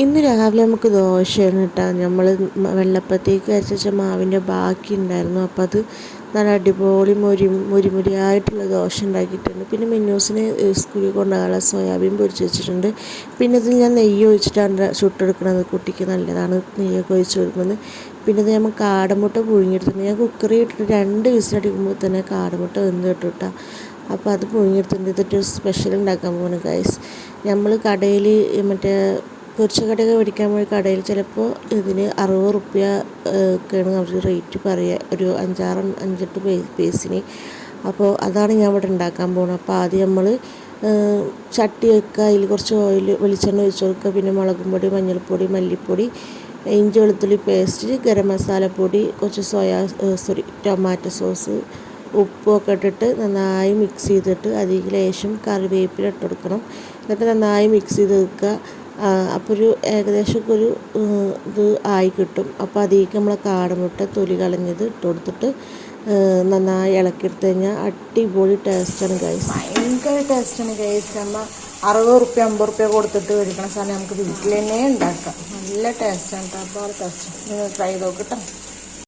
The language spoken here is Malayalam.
ഇന്ന് രാവിലെ നമുക്ക് ദോശയാണ് കേട്ടോ. നമ്മൾ വെള്ളപ്പത്തേക്ക് അരച്ച മാവിന്റെ ബാക്കി ഉണ്ടായിരുന്നു. അപ്പം അത് നല്ല അടിപൊളി മുരി മുരിമുരിയായിട്ടുള്ള ദോശ ഉണ്ടാക്കിയിട്ടുണ്ട്. പിന്നെ മിന്നൂസിന് സ്കൂളിൽ കൊണ്ടുപോകാനുള്ള സോയാബീൻ പൊരിച്ച് വെച്ചിട്ടുണ്ട്. പിന്നെ ഇതിൽ ഞാൻ നെയ്യ് ഒഴിച്ചിട്ടാണ് ചുട്ടെടുക്കുന്നത്. കുട്ടിക്ക് നല്ലതാണ് നെയ്യൊക്കെ ഒഴിച്ച് കൊടുക്കുന്നത്. പിന്നെ ഇത് നമ്മൾ കാടമുട്ട പുഴുങ്ങിയെടുത്തിട്ടുണ്ട്. ഞാൻ കുക്കറി ഇട്ടിട്ട് രണ്ട് വിസിലടിക്കുമ്പോൾ തന്നെ കാടമുട്ട വെന്ത് കിട്ടും അപ്പോൾ അത് പുഴുങ്ങിയെടുത്തിട്ടുണ്ട്. ഇതൊരു സ്പെഷ്യൽ ഉണ്ടാക്കാൻ പോകുന്നു ഗൈസ് നമ്മൾ കടയിൽ മറ്റേ പൊരിച്ച കടയൊക്കെ മേടിക്കാൻ പോയി കടയിൽ ചിലപ്പോൾ ഇതിന് അറുപത് റുപ്യ ഒക്കെയാണ് അവർ റേറ്റ് പറയുക ഒരു അഞ്ചാറ് അഞ്ചെട്ട് പീസിന് അപ്പോൾ അതാണ് ഞാൻ ഇവിടെ ഉണ്ടാക്കാൻ പോകുന്നത് അപ്പോൾ ആദ്യം നമ്മൾ ചട്ടി വെക്കുക അതിൽ കുറച്ച് ഓയിൽ വെളിച്ചെണ്ണ ഒഴിച്ച് കൊടുക്കുക പിന്നെ മുളകും പൊടി മഞ്ഞൾപ്പൊടി മല്ലിപ്പൊടി ഇഞ്ചി വെളുത്തുള്ളി പേസ്റ്റ് ഗരം മസാലപ്പൊടി കുറച്ച് സോയാ സോറി ടൊമാറ്റോ സോസ് ഉപ്പൊക്കെ ഇട്ടിട്ട് നന്നായി മിക്സ് ചെയ്തിട്ട് അതിലേക്ക് ലേശം കറിവേപ്പില ഇട്ട് കൊടുക്കണം. എന്നിട്ട് നന്നായി മിക്സ് ചെയ്ത് വെക്കുക. അപ്പോൾ ഒരു ഏകദേശം ഒരു ഇത് ആയി കിട്ടും. അപ്പോൾ അതിലേക്ക് നമ്മൾ കാടമുട്ട തൊലി കളഞ്ഞത് ഇട്ട് കൊടുത്തിട്ട് നന്നായി ഇളക്കിയെടുത്ത് കഴിഞ്ഞാൽ അടിപൊളി ടേസ്റ്റാണ് ഗൈസ് ഭയങ്കര ടേസ്റ്റാണ് ഗൈസ് നമ്മൾ അറുപത് റുപ്യ അമ്പത് റുപ്യ കൊടുത്തിട്ട് മേടിക്കണ സാധനം നമുക്ക് വീട്ടിൽ തന്നെ ഉണ്ടാക്കാം. നല്ല ടേസ്റ്റാണ് ടേസ്റ്റ് ട്രൈ ചെയ്ത് നോക്കട്ടോ